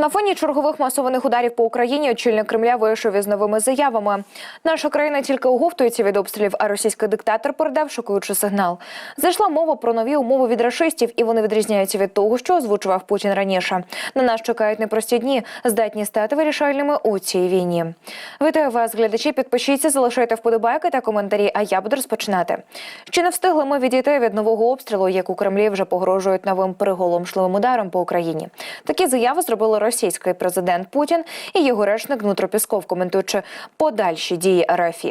На фоні чергових масованих ударів по Україні очільник Кремля вийшов із новими заявами. Наша країна тільки оговтується від обстрілів, а російський диктатор передав шокуючий сигнал. Зайшла мова про нові умови від рашистів, і вони відрізняються від того, що озвучував Путін раніше. На нас чекають непрості дні, здатні стати вирішальними у цій війні. Вітаю вас, глядачі. Підпишіться, залишайте вподобайки та коментарі. А я буду розпочинати. Ще не встигли ми відійти від нового обстрілу, як у Кремлі вже погрожують новим приголомшливим ударом по Україні. Такі заяви зробили російський президент Путін і його речник Дмитро Пісков, коментуючи подальші дії РФ.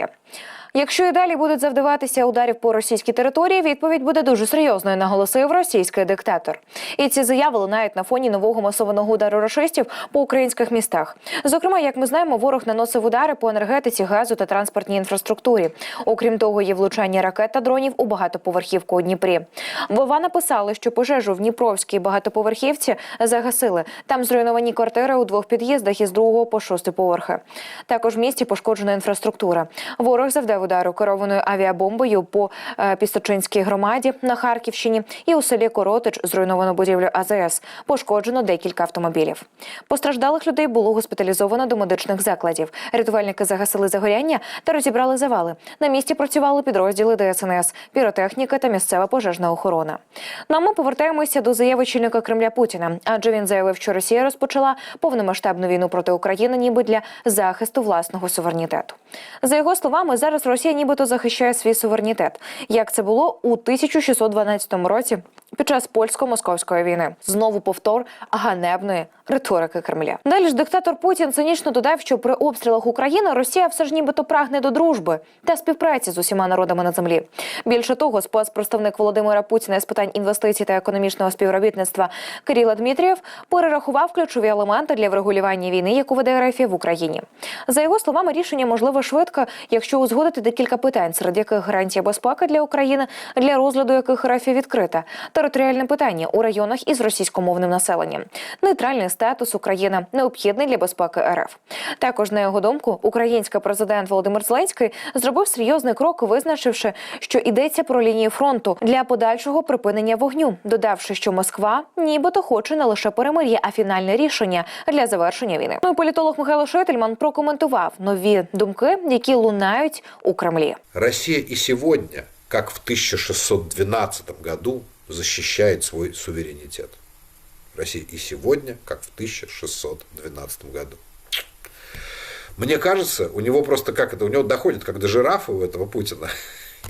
Якщо і далі будуть завдаватися ударів по російській території, відповідь буде дуже серйозною, наголосив російський диктатор. І ці заяви лунають на фоні нового масованого удару рашистів по українських містах. Зокрема, як ми знаємо, ворог наносив удари по енергетиці, газу та транспортній інфраструктурі. Окрім того, є влучання ракет та дронів у багатоповерхівку у Дніпрі. Вова написали, що пожежу в Дніпровській багатоповерхівці загасили. Там зруйновані квартири у двох під'їздах із другого по шостий поверхи. Також в місті пошкоджена інфраструктура. Ворог завдав удару керованою авіабомбою по е, Пісточинській громаді на Харківщині і у селі Коротич зруйновано будівлю АЗС. Пошкоджено декілька автомобілів. Постраждалих людей було госпіталізовано до медичних закладів. Рятувальники загасили загоряння та розібрали завали. На місці працювали підрозділи ДСНС, піротехніка та місцева пожежна охорона. Ну а ми повертаємося до заяви очільника Кремля Путіна, адже він заявив, що Росія розпочала повномасштабну війну проти України, ніби для захисту власного суверенітету. За його словами, зараз Росія нібито захищає свій суверенітет, як це було у 1612 році під час польсько-московської війни. Знову повтор ганебної риторики Кремля. Далі ж диктатор Путін цинічно додав, що при обстрілах України Росія все ж нібито прагне до дружби та співпраці з усіма народами на землі. Більше того, спецпредставник Володимира Путіна з питань інвестицій та економічного співробітництва Кирила Дмитрієв перерахував ключові елементи для врегулювання війни, яку веде РФ в Україні. За його словами, рішення можливе швидко, якщо узгодити декілька питань, серед яких гарантія безпеки для України, для розгляду яких РФ відкрита, територіальне питання у районах із російськомовним населенням, нейтральний статус України необхідний для безпеки РФ. Також на його думку, український президент Володимир Зеленський зробив серйозний крок, визначивши, що йдеться про лінію фронту для подальшого припинення вогню, додавши, що Москва нібито хоче не лише перемир'я, а фінальне рішення для завершення війни. Ну і політолог Михайло Шетельман прокоментував нові думки, які лунають у Кремлі. Россия и сегодня, как в 1612 году, защищает свой суверенитет. Россия и сегодня, как в 1612 году. Мне кажется, у него просто как это, у него доходит как до жирафа у этого Путина.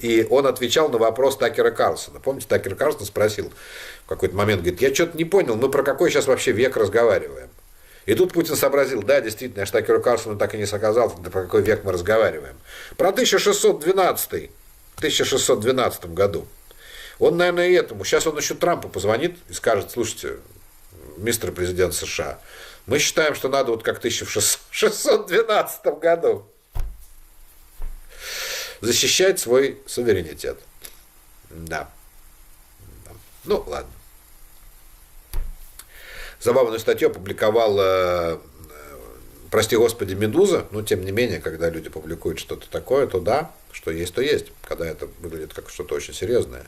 И он отвечал на вопрос Такера Карлсона. Помните, Такер Карлсон спросил в какой-то момент, говорит, я что-то не понял, мы про какой сейчас вообще век разговариваем? И тут Путин сообразил, да, действительно, я ж Такеру Карлсону так и не сказал, да про какой век мы разговариваем. Про 1612, 1612 году. Он, наверное, и этому. Сейчас он еще Трампу позвонит и скажет, слушайте, мистер президент США, мы считаем, что надо вот как в 1612 году защищать свой суверенитет. Да. Ну, ладно. Забавную статью опубликовал, э, прости господи, Медуза, но тем не менее, когда люди публикуют что-то такое, то да, что есть, то есть, когда это выглядит как что-то очень серьезное.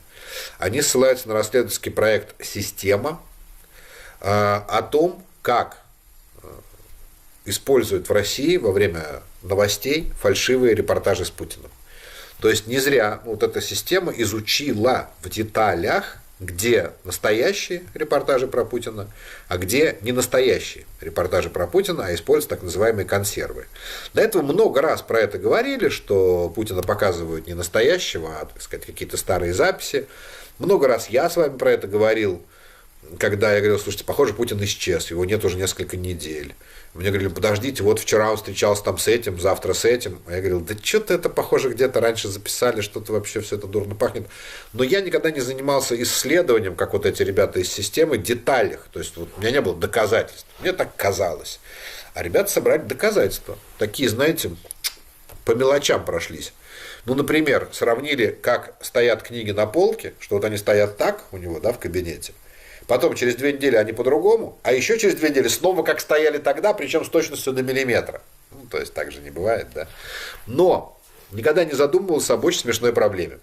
Они ссылаются на расследовательский проект «Система» э, о том, как э, используют в России во время новостей фальшивые репортажи с Путиным. То есть не зря вот эта система изучила в деталях, где настоящие репортажи про Путина, а где не настоящие репортажи про Путина, а используют так называемые консервы. До этого много раз про это говорили, что Путина показывают не настоящего, а так сказать, какие-то старые записи. Много раз я с вами про это говорил, когда я говорил, слушайте, похоже, Путин исчез, его нет уже несколько недель. Мне говорили, подождите, вот вчера он встречался там с этим, завтра с этим. А я говорил, да что-то это, похоже, где-то раньше записали, что-то вообще все это дурно пахнет. Но я никогда не занимался исследованием, как вот эти ребята из системы, деталях. То есть вот, у меня не было доказательств. Мне так казалось. А ребята собрали доказательства. Такие, знаете, по мелочам прошлись. Ну, например, сравнили, как стоят книги на полке, что вот они стоят так у него, да, в кабинете. Потом через две недели они по-другому, а еще через две недели снова как стояли тогда, причем с точностью до миллиметра. Ну, то есть так же не бывает, да. Но никогда не задумывался об очень смешной проблеме.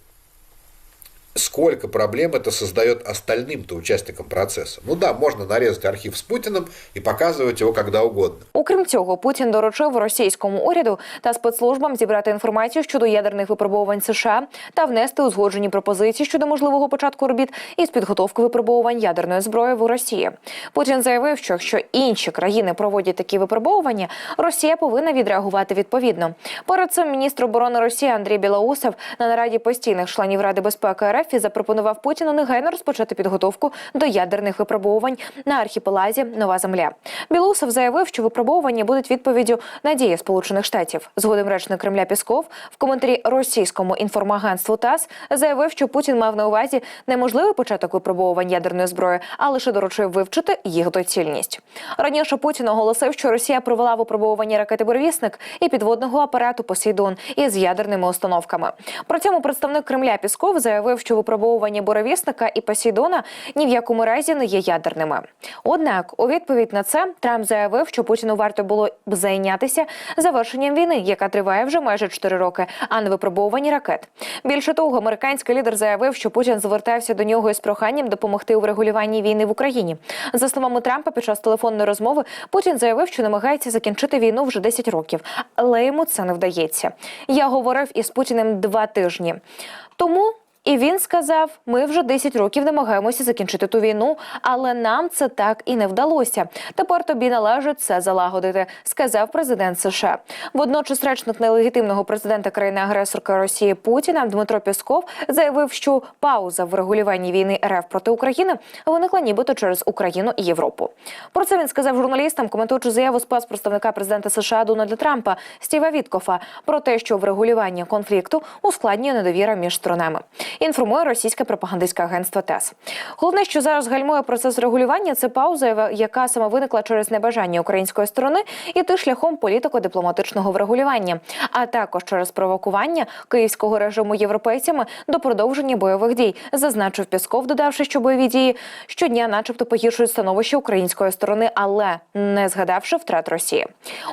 сколько проблем это создает остальным-то участникам процесса. Ну да, можно нарезать архив с Путиным и показывать его когда угодно. Окрім цього, Путін доручив російському уряду та спецслужбам зібрати інформацію щодо ядерних випробувань США та внести узгоджені пропозиції щодо можливого початку робіт із підготовки випробувань ядерної зброї в Росії. Путін заявив, що якщо інші країни проводять такі випробовування, Росія повинна відреагувати відповідно. Перед цим міністр оборони Росії Андрій Білоусов на нараді постійних членів Ради безпеки РФ і запропонував Путіну негайно розпочати підготовку до ядерних випробувань на архіпелазі Нова Земля. Білоусов заявив, що випробовування будуть відповіддю на дії Сполучених Штатів. Згодом речник Кремля Пісков в коментарі російському інформагентству ТАСС заявив, що Путін мав на увазі неможливий початок випробовувань ядерної зброї, а лише доручив вивчити їх доцільність. Раніше Путін оголосив, що Росія провела випробовування ракети «Буревісник» і підводного апарату Посейдон із ядерними установками. При цьому представник Кремля Пісков заявив, що випробовування «Буревісника» і Посейдона ні в якому разі не є ядерними. Однак, у відповідь на це Трамп заявив, що Путіну варто було б зайнятися завершенням війни, яка триває вже майже 4 роки, а не випробовуванні ракет. Більше того, американський лідер заявив, що Путін звертався до нього із проханням допомогти у врегулюванні війни в Україні. За словами Трампа, під час телефонної розмови Путін заявив, що намагається закінчити війну вже 10 років, але йому це не вдається. Я говорив із Путіним два тижні тому. І він сказав: ми вже 10 років намагаємося закінчити ту війну, але нам це так і не вдалося. Тепер тобі належить це залагодити, сказав президент США. Водночас, речник нелегітимного президента країни-агресорки Росії Путіна Дмитро Пісков заявив, що пауза в регулюванні війни РФ проти України виникла нібито через Україну і Європу. Про це він сказав журналістам, коментуючи заяву спецпредставника президента США Дональда Трампа Стіва Віткофа про те, що врегулювання конфлікту ускладнює недовіра між сторонами. Інформує російське пропагандистське агентство ТЕС. Головне, що зараз гальмує процес регулювання, це пауза, яка саме виникла через небажання української сторони іти шляхом політико-дипломатичного врегулювання, а також через провокування київського режиму європейцями до продовження бойових дій, зазначив Пісков, додавши, що бойові дії щодня, начебто, погіршують становище української сторони, але не згадавши втрат Росії.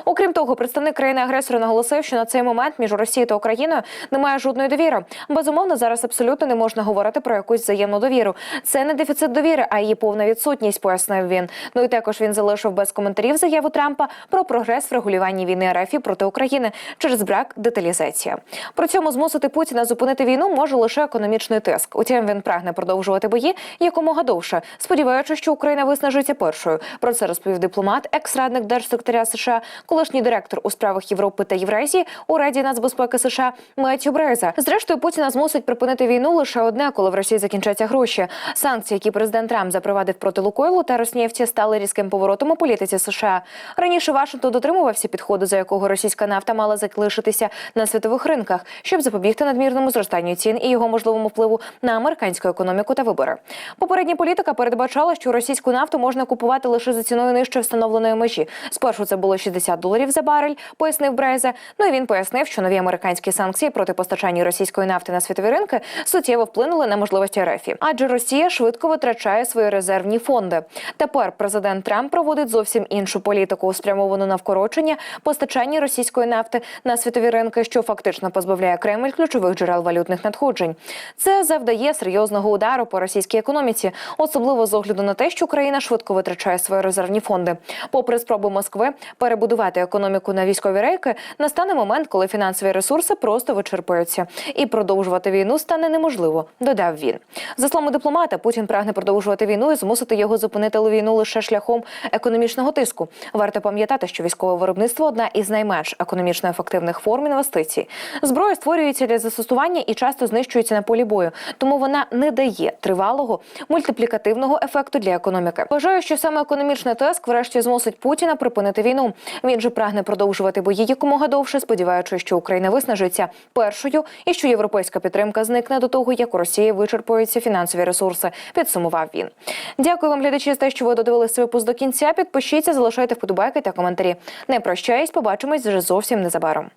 Окрім того, представник країни-агресора наголосив, що на цей момент між Росією та Україною немає жодної довіри. Безумовно, зараз абсолютно не можна говорити про якусь взаємну довіру. Це не дефіцит довіри, а її повна відсутність, пояснив він. Ну і також він залишив без коментарів заяву Трампа про прогрес в регулюванні війни РФ проти України через брак деталізації. При цьому змусити Путіна зупинити війну може лише економічний тиск. Утім, він прагне продовжувати бої якомога довше, сподіваючись, що Україна виснажиться першою. Про це розповів дипломат, екс-радник держсекретаря США, колишній директор у справах Європи та Євразії у Раді нацбезпеки США Меттю Брейза. Зрештою, Путіна змусить припинити війну лише одне, коли в Росії закінчаться гроші. Санкції, які президент Трамп запровадив проти Лукойлу та Роснефті, стали різким поворотом у політиці США. Раніше Вашингтон дотримувався підходу, за якого російська нафта мала залишитися на світових ринках, щоб запобігти надмірному зростанню цін і його можливому впливу на американську економіку та вибори. Попередня політика передбачала, що російську нафту можна купувати лише за ціною нижче встановленої межі. Спершу це було 60 доларів за барель, пояснив Брейзе. Ну і він пояснив, що нові американські санкції проти постачання російської нафти на світові ринки суттєво вплинули на можливості РФ. Адже Росія швидко витрачає свої резервні фонди. Тепер президент Трамп проводить зовсім іншу політику, спрямовану на вкорочення постачання російської нафти на світові ринки, що фактично позбавляє Кремль ключових джерел валютних надходжень. Це завдає серйозного удару по російській економіці, особливо з огляду на те, що Україна швидко витрачає свої резервні фонди. Попри спроби Москви перебудувати економіку на військові рейки, настане момент, коли фінансові ресурси просто вичерпуються, і продовжувати війну стане неможливо. Додав він. За словами дипломата, Путін прагне продовжувати війну і змусити його зупинити війну лише шляхом економічного тиску. Варто пам'ятати, що військове виробництво одна із найменш економічно ефективних форм інвестицій. Зброя створюється для застосування і часто знищується на полі бою, тому вона не дає тривалого мультиплікативного ефекту для економіки. Вважаю, що саме економічний тиск врешті змусить Путіна припинити війну. Він же прагне продовжувати бої якомога довше, сподіваючись, що Україна виснажиться першою і що європейська підтримка зникне до того, як у Росії вичерпуються фінансові ресурси. Підсумував він. Дякую вам, глядачі, за те, що ви додивилися випуск до кінця. Підпишіться, залишайте вподобайки та коментарі. Не прощаюсь, побачимось вже зовсім незабаром.